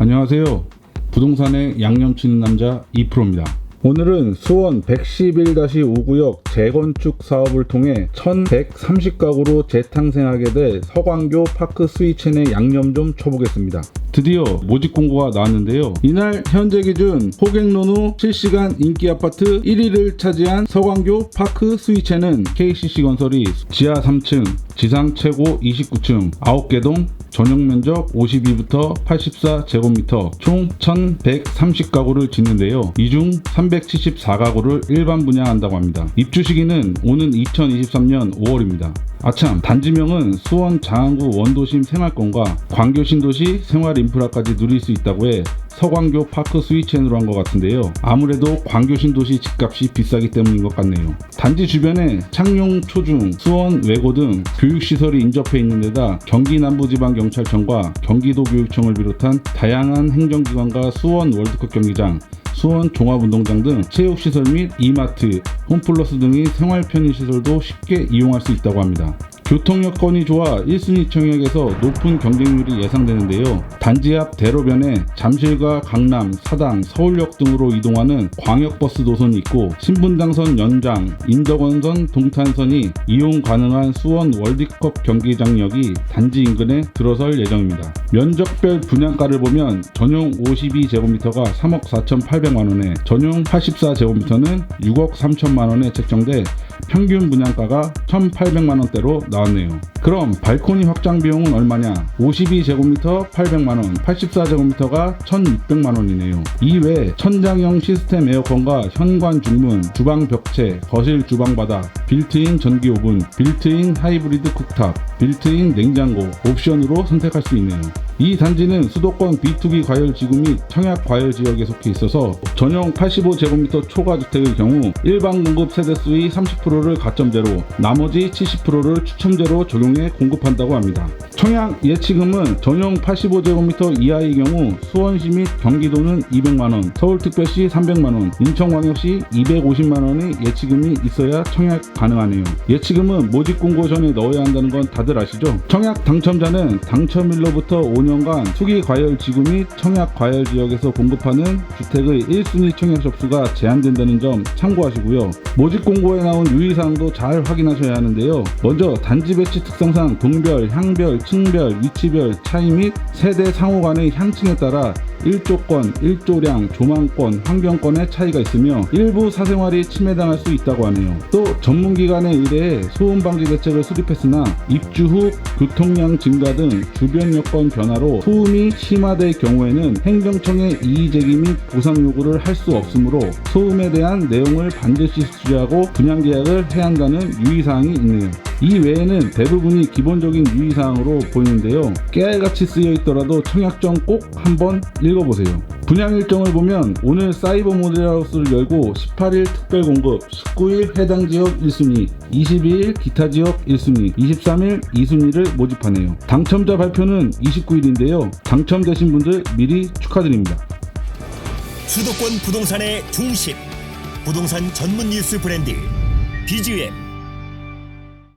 안녕하세요. 부동산의 양념 치는 남자 2프로입니다. 오늘은 수원 111-5구역 재건축 사업을 통해 1130가구로 재탄생하게 될 서광교 파크 스위첸의 양념 좀 쳐보겠습니다. 드디어 모집 공고가 나왔는데요. 이날 현재 기준 호객론 후 실시간 인기 아파트 1위를 차지한 서광교 파크 스위첸은 KCC 건설이 지하 3층, 지상 최고 29층, 9개 동, 전용 면적 52부터 84제곱미터 총 1130가구를 짓는데요. 이 중 374가구를 일반 분양한다고 합니다. 입주 시기는 오는 2023년 5월입니다. 아참 단지명은 수원 장안구 원도심 생활권과 광교 신도시 생활 인프라까지 누릴 수 있다고 해 서광교 파크 스위첸으로 한 것 같은데요. 아무래도 광교 신도시 집값이 비싸기 때문인 것 같네요. 단지 주변에 창녕, 초중, 수원, 외고 등 교육시설이 인접해 있는 데다 경기 남부지방경찰청과 경기도 교육청을 비롯한 다양한 행정기관과 수원 월드컵 경기장, 수원 종합운동장 등 체육시설 및 이마트, 홈플러스 등의 생활 편의시설도 쉽게 이용할 수 있다고 합니다. 교통 여건이 좋아 1순위 청약에서 높은 경쟁률이 예상되는데요. 단지 앞 대로변에 잠실과 강남, 사당, 서울역 등으로 이동하는 광역버스 노선이 있고 신분당선 연장, 인덕원선, 동탄선이 이용 가능한 수원 월드컵 경기장역이 단지 인근에 들어설 예정입니다. 면적별 분양가를 보면 전용 52제곱미터가 3억 4,800만 원에 전용 84제곱미터는 6억 3천만 원에 책정돼 평균 분양가가 1,800만 원대로 나 왔네요. 그럼 발코니 확장 비용은 얼마냐? 52제곱미터 800만원, 84제곱미터가 1,600만원이네요. 이외에 천장형 시스템 에어컨과 현관 중문, 주방 벽체, 거실 주방 바닥, 빌트인 전기 오븐, 빌트인 하이브리드 쿡탑, 빌트인 냉장고 옵션으로 선택할 수 있네요. 이 단지는 수도권 B2B 과열 지구 및 청약 과열 지역에 속해 있어서 전용 85제곱미터 초과 주택의 경우 일반 공급 세대수의 30%를 가점제로 나머지 70%를 추첨제로 적용해 공급한다고 합니다. 청약 예치금은 전용 85제곱미터 이하의 경우 수원시 및 경기도는 200만원, 서울특별시 300만원, 인천광역시 250만원의 예치금이 있어야 청약 가능하네요. 예치금은 모집 공고 전에 넣어야 한다는 건 다들 아시죠? 청약 당첨자는 당첨일로부터 5년간 투기 과열 지구 및 청약 과열 지역에서 공급하는 주택의 1순위 청약 접수가 제한된다는 점 참고하시고요. 모집 공고에 나온 유의사항도 잘 확인하셔야 하는데요. 먼저 단지 배치 특성상 동별, 향별, 층별, 위치별 차이 및 세대 상호 간의 향층에 따라 1조권, 1조량, 조망권, 환경권의 차이가 있으며 일부 사생활이 침해당할 수 있다고 하네요. 또 전문기관에 의뢰해 소음 방지 대책을 수립했으나 입주 후 교통량 증가 등 주변 여건 변화로 소음이 심화될 경우에는 행정청에 이의 제기 및 보상 요구를 할 수 없으므로 소음에 대한 내용을 반드시 수주하고 분양 계약을 해야 한다는 유의사항이 있네요. 이 외에는 대부분이 기본적인 유의사항으로 보이는데요. 깨알같이 쓰여 있더라도 청약전 꼭 한번 읽어보세요. 분양 일정을 보면 오늘 사이버 모델하우스를 열고 18일 특별 공급, 19일 해당 지역 1순위, 22일 기타 지역 1순위, 23일 2순위를 모집하네요. 당첨자 발표는 29일인데요. 당첨되신 분들 미리 축하드립니다. 수도권 부동산의 중심 부동산 전문 뉴스 브랜드 BGM